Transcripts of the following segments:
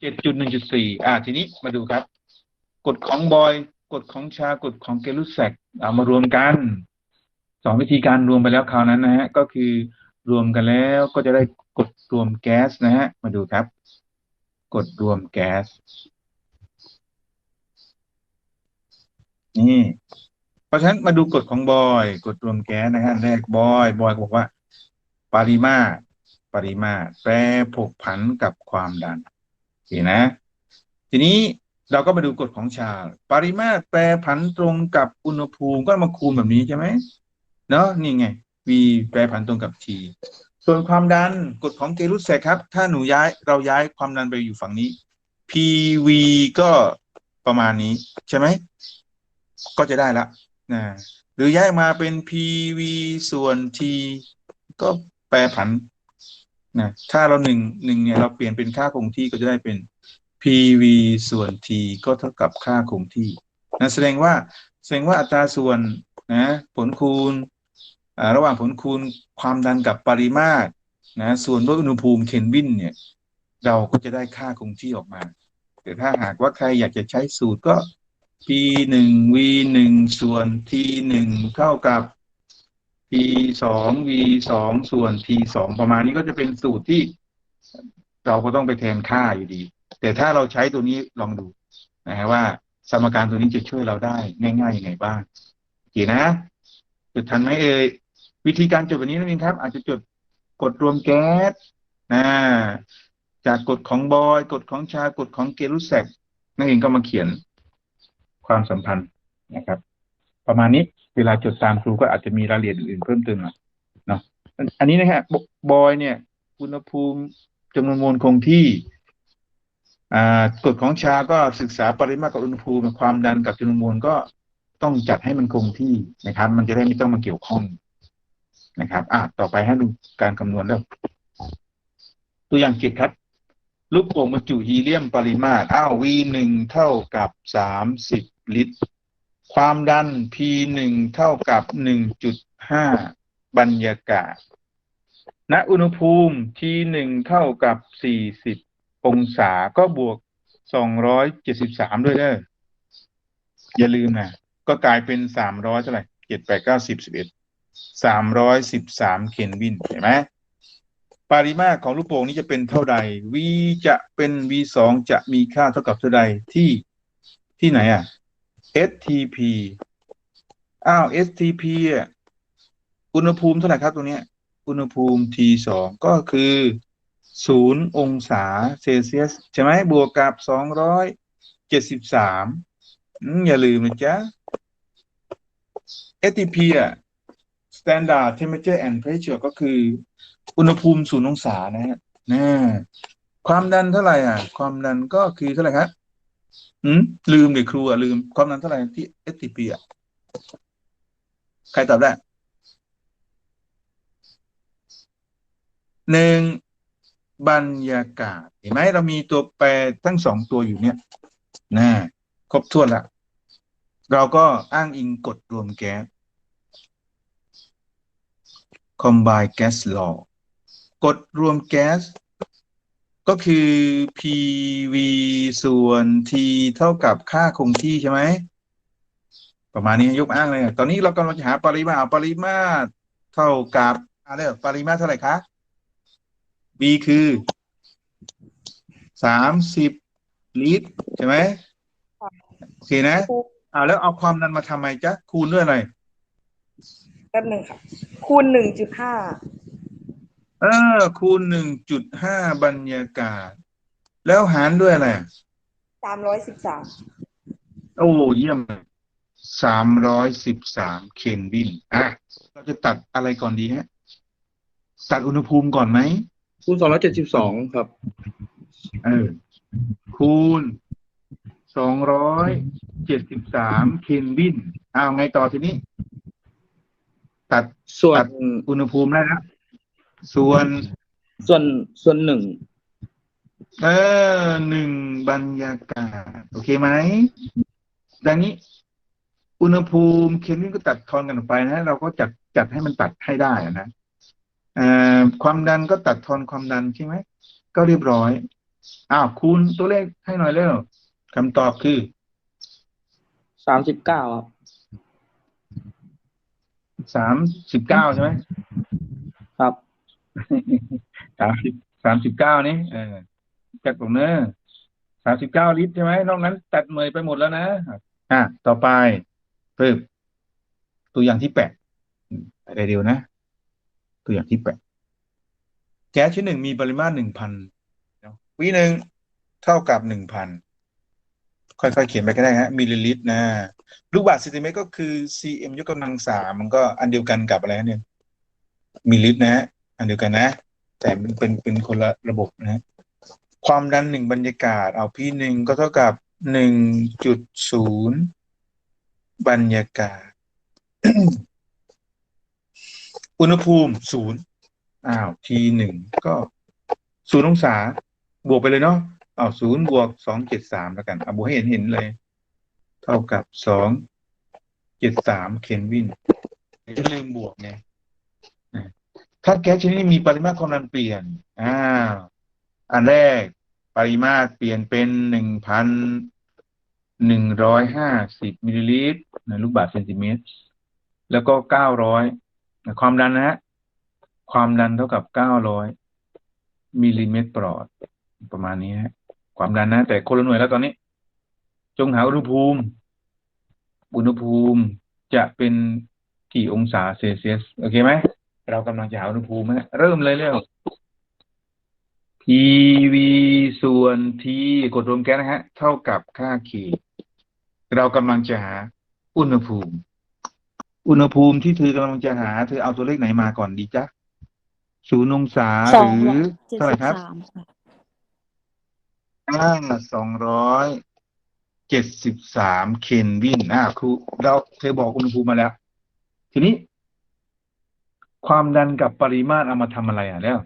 เจ็ดจุดหนึ่งจุดสี่อ่า ทีนี้มาดูครับ กฎของบอยกฎของชากฎของเกลุสแซกเอามารวมกันสองวิธีการรวมไปแล้วคราวนั้นนะฮะ ก็คือรวมกันแล้วก็จะได้กฎรวมแก๊สนะฮะ มาดูครับกฎรวมแก๊ส นี่ เพราะฉะนั้นมาดูกฎของบอยกฎรวมแก๊สนะฮะแรกบอยบอยบอกว่า ปริมาตรปริมาตรแปรผกผันกับความดัน เคนะ ทีนี้เราก็มาดูกฎของชา ปริมาตรแปรผันตรงกับอุณหภูมิก็มาคูณแบบนี้ใช่ไหมเนาะนี่ไง v แปรผันตรงกับ t ส่วนความดันกฎของเกรุสแซครับ ถ้าหนูย้ายเราย้ายความดันไปอยู่ฝั่งนี้ pv ก็ประมาณนี้ใช่ไหม ก็จะได้ละนะหรือย้ายมาเป็น pv ส่วน t ก็แปรผัน นะถ้าเราหนึ่งหนึ่งเนี่ยเราเปลี่ยนเป็นค่าคงที่ก็จะได้เป็น pv ส่วน t ก็เท่ากับค่าคงที่นะแสดงว่าแสดงว่าอัตราส่วนนะผลคูณระหว่างผลคูณความดันกับปริมาตรนะส่วนด้วยอุณหภูมิเคลวินเนี่ย เราก็จะได้ค่าคงที่ออกมา แต่ถ้าหากว่าใครอยากจะใช้สูตรก็ p หนึ่ง v หนึ่งส่วน t หนึ่งเท่ากับ p สอง v สองส่วน t สองประมาณนี้ก็จะเป็นสูตรที่เราก็ต้องไปแทนค่าอยู่ดี แต่ถ้าเราใช้ตัวนี้ลองดูนะฮะว่าสมการตัวนี้จะช่วยเราได้ง่ายๆยังไงบ้างโอเคนะจดทันไหมเอ่ยวิธีการจดแบบนี้นั่นเองครับ อาจจะจดกฎรวมแก๊สนะจากกฎของบอยกฎของชากฎของเกลุสแซกนั่นเองก็มาเขียนความสัมพันธ์นะครับ ประมาณนี้เวลาจดตามครูก็อาจจะมีรายละเอียดอื่นๆเพิ่มเติมหน่อยเนาะอันนี้นะฮะบบอยเนี่ยอุณหภูมิจำนวนมวลคงที่อ่ากฎของชาก็ศึกษาปริมาตรกับอุณหภูมิความดันกับจำนวนมวลก็ต้องจัดให้มันคงที่นะครับ มันจะได้ไม่ต้องมาเกี่ยวข้องนะครับ อะต่อไปให้ดูการคำนวณแล้วตัวอย่างเจ็ดครับ ลูกโป่งบรรจุฮีเลียมปริมาตร อ้าว V หนึ่งเท่ากับสามสิบลิตร ความดัน P หนึ่งเท่ากับหนึ่งจุดห้าบรรยากาศ ณ อุณหภูมิ T หนึ่งเท่ากับสี่สิบองศาก็บวกสองร้อยเจ็ดสิบสามด้วยเด้ออย่าลืมนะก็กลายเป็นสามร้อยเท่าไหร่เจ็ดแปดเก้าสิบสิบเอ็ดสามร้อยสิบสามเคลวินเห็นไหมปริมาตรของลูกโป่งนี้จะเป็นเท่าใด V จะเป็น V สองจะมีค่าเท่ากับเท่าใดที่ที่ไหนอะ STP อ้าว STP อะอุณหภูมิเท่าไหร่ครับตรงเนี้ย อุณหภูมิ T สองก็คือศูนย์องศาเซลเซียส ใช่ไหมบวกกับสองร้อยเจ็ดสิบสามอย่าลืมนะจ๊ะ STP อะ standard temperature and pressure ก็คือ อุณหภูมิศูนย์องศานะฮะนะความดันเท่าไหร่อะ ความดันก็คือเท่าไหร่ครับ อืมลืมเด็กครูอะลืมความดันเท่าไหร่ที่ STP อะใครตอบได้หนึ่งบรรยากาศ เห็นไหมเรามีตัวแปรทั้งสองตัวอยู่เนี่ยนะครบถ้วนล้วเราก็อ้างอิงกฎรวมแก๊ส combine gas law กฎรวมแก๊ส ก็คือ PV ส่วน T เท่ากับค่าคงที่ใช่ไหม ประมาณนี้ยกอ้างเลย ตอนนี้เรากำลังจะหาปริมาตรปริมาตรเท่ากับอะไรปริมาตรเท่าไหร่คะ B คือสามสิบลิตรใช่ไหมโอเคนะอ่าแล้วเอาความดันมาทำไมจ๊ะ คูณด้วยอะไรแป๊บหนึ่งค่ะ คูณหนึ่งจุดห้า เออ คูณหนึ่งจุดห้าบรรยากาศ แล้วหารด้วยอะไรสามร้อยสิบสามโอ้เยี่ยมสามร้อยสิบสามเคลวินอะเราจะตัดอะไรก่อนดีฮะ ตัดอุณหภูมิก่อนไหมคูณสองร้อยเจ็ดสิบสองครับ เออ คูณสองร้อยเจ็ดสิบสามเคลวินเอาไงต่อทีนี้ ตัดส่วนตัดอุณหภูมิได้แล้ว ส่วน ส่วนส่วนหนึ่งเออหนึ่งบรรยากาศ โอเคไหม ดังนี้ อุณหภูมิเคลวินก็ตัดทอนกันออกไปนะ เราก็จัดจัดให้มันตัดให้ได้อะนะเอ่อความดันก็ตัดทอนความดันใช่ไหม ก็เรียบร้อย อ้าวคูณตัวเลขให้หน่อยเร็วคำตอบคือสามสิบเก้าครับสามสิบเก้าใช่ไหมครับ สามสิบสามสิบเก้านี่เออจากตรงเนื้อสามสิบเก้าลิตรใช่ไหมนอกนั้น ตัดเมยไปหมดแล้วนะอะต่อไปเพิ่มตัวอย่างที่แปดอืมไปได้เดียวนะ ตัวอย่างที่แปดแก๊สชิ้นหนึ่งมีปริมาตรหนึ่งพันวิหนึ่งเท่ากับหนึ่งพันค่อยๆเขียนไปก็ได้ฮะมิลลิลิตรนะลูกบาศก์เซนติเมตรก็คือ cm ยกกำลังสามมันก็อันเดียวกันกับอะไรเนี่ยมิลลิลิตรนะฮะ อันเดียวกันนะ แต่มันเป็นเป็นคนละระบบนะ ความดันหนึ่งบรรยากาศ เอาพี่หนึ่งก็เท่ากับหนึ่งจุดศูนย์บรรยากาศ อุณหภูมิศูนย์อ้าวทีหนึ่งก็ศูนย์องศา บวกไปเลยเนาะอ้าวศูนย์บวกสองเจ็ดสามแล้วกันเอาบวกให้เห็นเห็นเลย เท่ากับสองเจ็ดสามเคลวินจะลืมบวกไง ถ้าแก๊สชนิดนี้มีปริมาตรความดันเปลี่ยนอ้าอันแรกปริมาตรเปลี่ยนเป็นหนึ่งพันหนึ่งร้อยห้าสิบมิลลิลิตรในลูกบาศก์เซนติเมตร แล้วก็เก้าร้อยความดันนะฮะความดันเท่ากับเก้าร้อยมิลลิเมตรปลอด ประมาณนี้ฮะความดันนะ แต่คนละหน่วยแล้วตอนนี้ จงหาอุณหภูมิ อุณหภูมิจะเป็นกี่องศาเซลเซียส โอเคไหม เรากำลังจะหาอุณหภูมินะเริ่มเลยเร็ว PV ส่วน T กดรวมแก๊สนะฮะ เท่ากับค่า K เรากำลังจะหาอุณหภูมิ อุณหภูมิที่เธอกำลังจะหา เธอเอาตัวเลขไหนมาก่อนดีจ๊ะศูนย์องศาสหองรือร้อยเจ็ดเท่าไหสิร่บครับสามค่ะอ่าสองร้อยเจ็ดสิบสามเคนวินอ่าครูเราเธอบอกอุณหภูมิมาแล้ว ทีนี้ ความดันกับปริมาตรเอามาทำอะไรอะแล้ว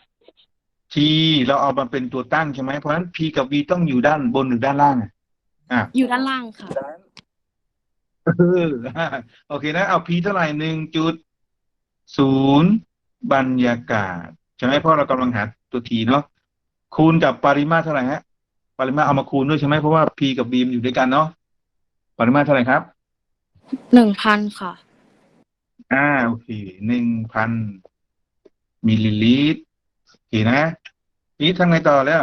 ทีเราเอามาเป็นตัวตั้งใช่ไหมเพราะฉะนั้น P กับ V ต้องอยู่ด้านบนหรือด้านล่างอะอะอยู่ด้านล่างค่ะเออโอเคนะ เอา P เท่าไหร่หนึ่งจุดศูนย์บรรยากาศใช่ไหมเพราะเรากำลังหาตัว T เนาะคูณกับปริมาตรเท่าไหร่ฮะ ปริมาตรเอามาคูณด้วยใช่ไหมเพราะว่า P กับ V มันอยู่ด้วยกันเนาะปริมาตรเท่าไหร่ครับหนึ่งพันค่ะ อ่าโอเคหนึ่งพันมิลลิลิตรโอเคนะทีนี้ทำไงต่อแล้ว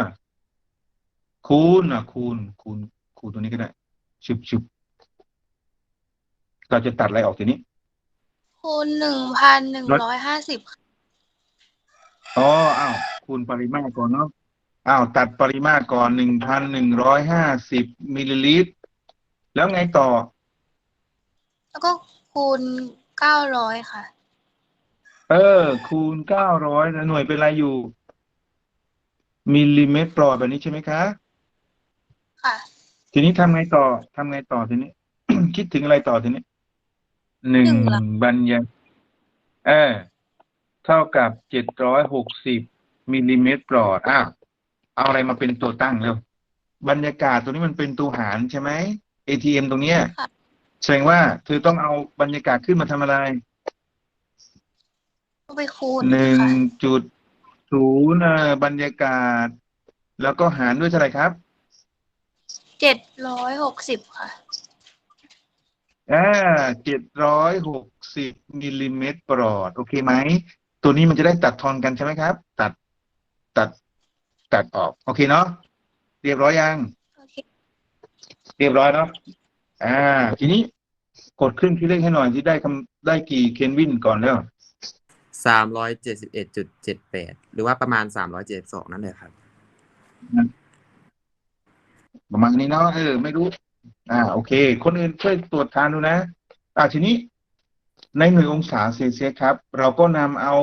คูณอะ คูณ คูณ คูณตัวนี้ก็ได้ชุบชุบเราจะตัดอะไรออกทีนี้ คูณหนึ่งพันหนึ่งร้อยห้าสิบอ๋ออ้าวคูณปริมาตรก่อนเนาะอ้าวตัดปริมาตรก่อนหนึ่งพันหนึ่งร้อยห้าสิบมิลลิลิตร แล้วไงต่อ แล้วก็คูณ เก้าร้อยค่ะ เออ คูณเก้าร้อยหน่วยเป็นอะไรอยู่ มิลลิเมตรปลอดแบบนี้ใช่ไหมคะ ค่ะ ทีนี้ทำไงต่อทำไงต่อทีนี้ คิดถึงอะไรต่อทีนี้หนึ่งหนึ่งละบรรยากเออ เท่ากับเจ็ดร้อยหกสิบมิลลิเมตรปลอดอ้าวเอาอะไรมาเป็นตัวตั้งเร็วบรรยากาศตัวนี้มันเป็นตัวหารใช่ไหม ATM ตรงเนี้ย ค่ะ แสดงว่าเธอต้องเอาบรรยากาศขึ้นมาทำอะไรก็ไปคูณหนึ่งค่ะจุดศูนย์เอ่อบรรยากาศ แล้วก็หารด้วยเท่าไหร่ครับเจ็ดร้อยหกสิบค่ะ อ่าเจ็ดร้อยหกสิบมิลลิเมตรปลอด โอเคไหม ตัวนี้มันจะได้ตัดทอนกันใช่ไหมครับ ตัดตัดตัดออก โอเคเนาะเรียบร้อยยัง โอเค เรียบร้อยเนาะ อ่า ทีนี้กดเครื่องคิดเลขให้หน่อยที่ได้คำได้กี่เคนวินก่อนแล้วสามร้อยเจ็ดสิบเอ็ดจุดเจ็ดแปดหรือว่าประมาณสามร้อยเจ็ดสองนั่นเลยครับ ประมาณนี้เนาะเออไม่รู้ อ่า โอเค คนอื่นช่วยตรวจทานดูนะ อ่าทีนี้ ในหนึ่งองศาเซลเซียสครับ เราก็นำเอา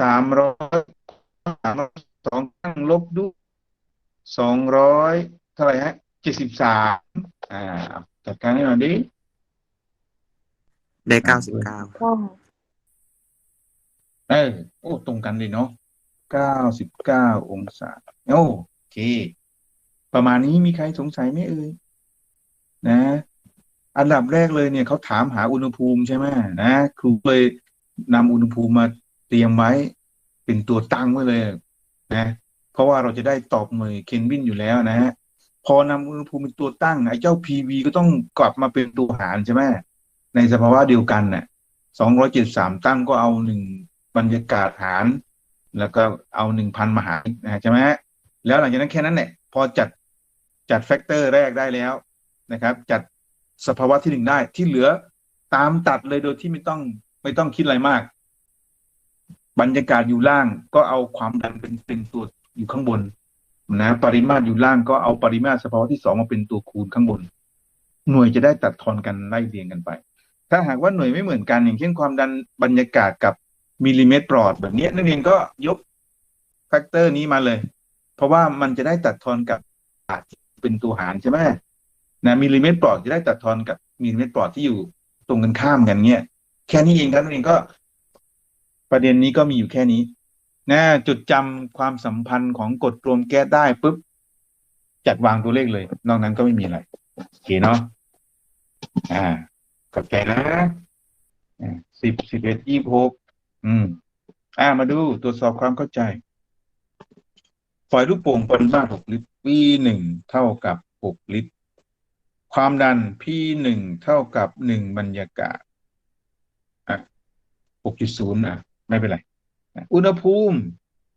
สามร้อยสามสองตั้งลบด้วยสองร้อยเท่าไหร่ฮะเจ็ดสิบสามอ่า จัดการให้หน่อยดิได้เก้าสิบเก้าก็เออโอ้ตรงกันเลยเนาะเก้าสิบเก้าองศาโอ้โอเค ประมาณนี้มีใครสงสัยไหมเอ่ยนะ อันดับแรกเลยเนี่ยเขาถามหาอุณหภูมิใช่ไหมนะครูเลยนำอุณหภูมิมาเตรียมไว้ เป็นตัวตั้งไว้เลย นะ เพราะว่าเราจะได้ตอบหน่วยเคนวินอยู่แล้วนะฮะ พอนำอุณหภูมิเป็นตัวตั้งไอ้เจ้า PV ก็ต้องกลับมาเป็นตัวหารใช่ไหมในสภาวะเดียวกันน่ะสองร้อยเจ็ดสามตั้งก็เอาหนึ่งบรรยากาศหาร แล้วก็เอาหนึ่งพันมาหารนะฮะใช่ไหมแล้วหลังจากนั้นแค่นั้นแหละพอจัดจัดแฟกเตอร์แรกได้แล้วนะครับ จัดสภาวะที่หนึ่งได้ที่เหลือตามตัดเลยโดยที่ไม่ต้องไม่ต้องคิดอะไรมาก บรรยากาศอยู่ล่างก็เอาความดันเป็นเป็นตัวอยู่ข้างบน นะปริมาตรอยู่ล่างก็เอาปริมาตรสภาะที่สองมาเป็นตัวคูณข้างบน หน่วยจะได้ตัดทอนกันไล่เรียงกันไป ถ้าหากว่าหน่วยไม่เหมือนกันอย่างเช่นความดันบรรยากาศกับมิลลิเมตรปลอดแบบนี้นักเรียนก็ยกแฟกเตอร์นี้มาเลย เพราะว่ามันจะได้ตัดทอนกับอาจเป็นตัวหารใช่ไหมนะมิลลิเมตรปลอดจะได้ตัดทอนกับมิลลิเมตรปลอดที่อยู่ตรงกันข้ามกันเนี่ยแค่นี้เองครับนักเรียนก็ ประเด็นนี้ก็มีอยู่แค่นี้ นะจุดจำความสัมพันธ์ของกฎรวมแก๊สได้ปุ๊บจัดวางตัวเลขเลย นอกนั้นก็ไม่มีอะไรโอเคเนาะอ่าเข้าใจนะสิบสิบเอ็ดยี่หกอืม อ่ามาดูตรวจสอบความเข้าใจฝอยลูกโป่งปริมาตรหกลิตร V หนึ่งเท่ากับหกลิตร ความดัน P หนึ่งเท่ากับหนึ่งบรรยากาศอะหกจุดศูนย์อะ ไม่เป็นไร อุณหภูมิ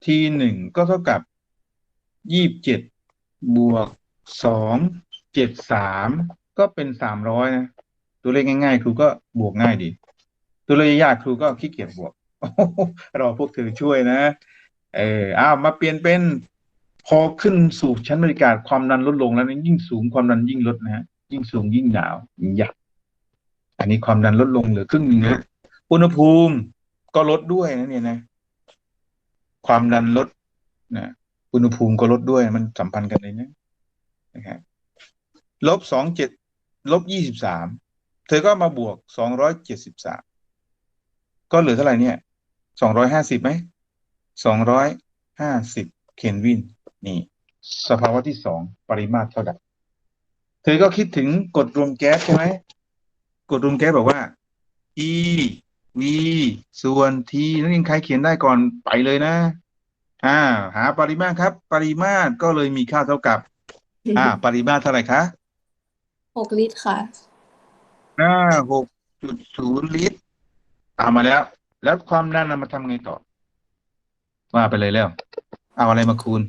T หนึ่งก็เท่ากับยี่สิบเจ็ดบวกสองเจ็ดสามก็เป็นสามร้อยนะ ตัวเลขง่ายๆ ครูก็บวกง่ายดี ตัวเลขยากครูก็ขี้เกียจบวกรอพวกเธอช่วยนะ เอออ้าวมาเปลี่ยนเป็น พอขึ้นสู่ชั้นบรรยากาศความดันลดลงแล้วนะยิ่งสูงความดันยิ่งลดนะฮะยิ่งสูงยิ่งหนาวอยากอันนี้ความดันลดลงเหลือครึ่งหนึงนะอุณหภูมิก็ลดด้วยนะเนี่ยนะ ความดันลดนะอุณหภูมิก็ลดด้วยมันสัมพันธ์กันเลยนะนะครับลบสองเจ็ดลบยี่สิบสามเธอก็มาบวกสองร้อยเจ็ดสิบสามก็เหลือเท่าไหร่เนี่ยสองร้อยห้าสิบไหมสองร้อยห้าสิบเคลวิน นี่ สภาวะที่สองปริมาตรเท่าใดเธอก็คิดถึงกฎรวมแก๊สใช่ไหมกฎรวมแก๊สบอกว่า E V ส่วน T นักเรียนใครเขียนได้ก่อนไปเลยนะ อ่า หาปริมาตรครับ ปริมาตรก็เลยมีค่าเท่ากับ อ่า ปริมาตรเท่าไหร่คะหกลิตรค่ะอ่าหกจุดศูนย์ลิตรตามมาแล้ว แล้วความดันน่ะมาทำไงต่อ ว่าไปเลยแล้ว เอาอะไรมาคูณ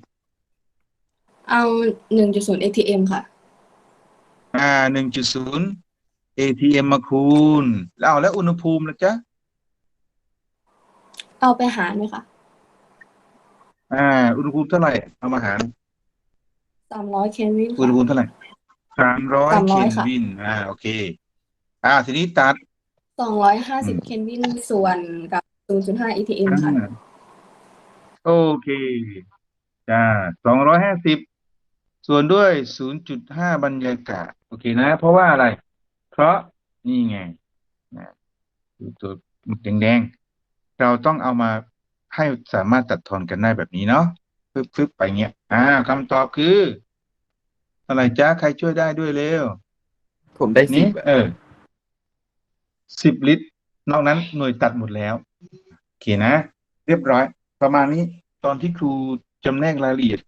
เอาหนึ่งจุดศูนย์ ATM ค่ะ อ่าหนึ่งจุดศูนย์ ATM มาคูณ แล้วเอาแล้วอุณหภูมินะจ๊ะ เอาไปหารไหมคะอ่า อุณหภูมิเท่าไหร่เอามาหาร สามร้อยเคลวินอุณหค่ะภูมิเท่าไหร่สามร้อยเค300ลค่ะวินอ่าโอเค อ่า ทีนี้ตัด สองร้อยห้าสิบอืมเคลวินส่วนกับศูนย์จุดห้า ATM ค่ะ อ่าโอเคจ้าสองร้อยห้าสิบส่วนด้วยศูนย์จุดห้าบรรยากาศ โอเคนะ เพราะว่าอะไร เพราะนี่ไงนะดูตัวแดงๆ เราต้องเอามาให้สามารถตัดทอนกันได้แบบนี้เนาะฟึบๆไปเงี้ย อ่าคำตอบคือ อะไรจ้าใครช่วยได้ด้วยเร็ว ผมได้สินี่บเออสิบลิตร นอกนั้นหน่วยตัดหมดแล้ว โอเคนะ เรียบร้อย ประมาณนี้ตอนที่ครูจำแนกรายละเอียด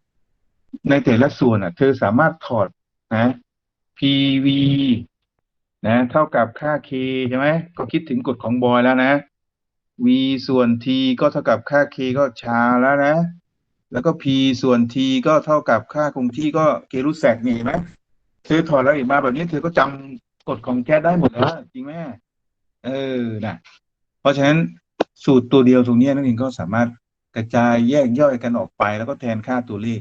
ในแต่ละส่วนอะ เธอสามารถถอดนะ PV นะ เท่ากับค่า K ใช่ไหมก็คิดถึงกฎของบอยแล้วนะ V ส่วน T ก็เท่ากับค่า K ก็ชาแล้วนะ แล้วก็ P ส่วน T ก็เท่ากับค่าคงที่ก็เกรูแซกนี่เห็นไหมเธอถอดรายละเอียดมาแบบนี้เธอก็จำกฎของแก๊สได้หมดแล้วจริงไหมเออนะเพราะฉะนั้นสูตรตัวเดียวตรงนี้นั่นเองก็สามารถกระจายแยกย่อยกันออกไปแล้วก็แทนค่าตัวเลข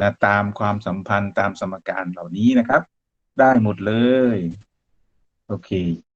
นะตามความสัมพันธ์ตามสมการเหล่านี้นะครับ ได้หมดเลย โอเค